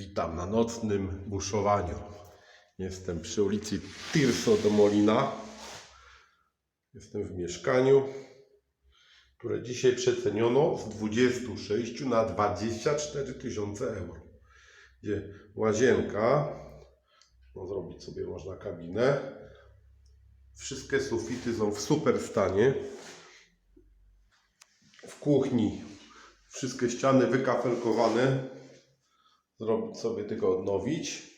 Witam na nocnym buszowaniu. Jestem przy ulicy Tirso do Molina. Jestem w mieszkaniu, które dzisiaj przeceniono z 26 na 24 tysiące euro. Gdzie łazienka, no zrobić sobie można kabinę. Wszystkie sufity są w super stanie. W kuchni wszystkie ściany wykafelkowane. Zrobić sobie tylko odnowić.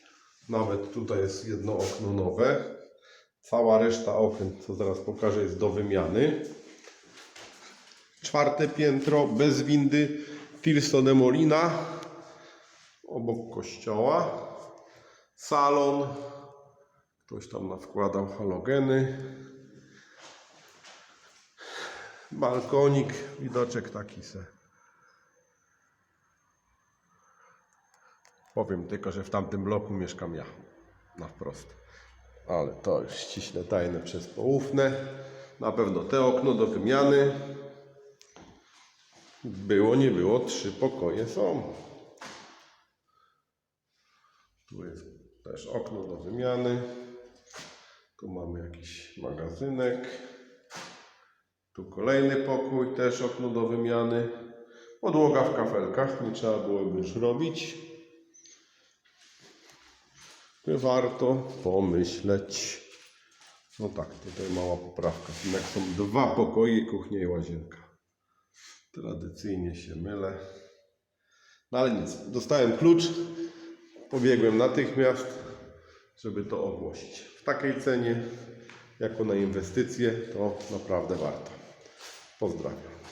Nawet tutaj jest jedno okno nowe. Cała reszta okien, co zaraz pokażę, jest do wymiany. Czwarte piętro bez windy Tirso de Molina obok kościoła. Salon. Ktoś tam nawkładał halogeny. Balkonik, widoczek taki se. Powiem tylko, że w tamtym bloku mieszkam ja. Na wprost. Ale to już ściśle tajne przez poufne. Na pewno te okno do wymiany. Było, nie było, trzy pokoje są. Tu jest też okno do wymiany. Tu mamy jakiś magazynek. Tu kolejny pokój, też okno do wymiany. Podłoga w kafelkach, nie trzeba byłoby już robić. Warto pomyśleć. No tak, tutaj mała poprawka. Jednak są dwa pokoje, kuchnia i łazienka. Tradycyjnie się mylę. No ale nic, dostałem klucz. Pobiegłem natychmiast, żeby to ogłosić. W takiej cenie, jako na inwestycje, to naprawdę warto. Pozdrawiam.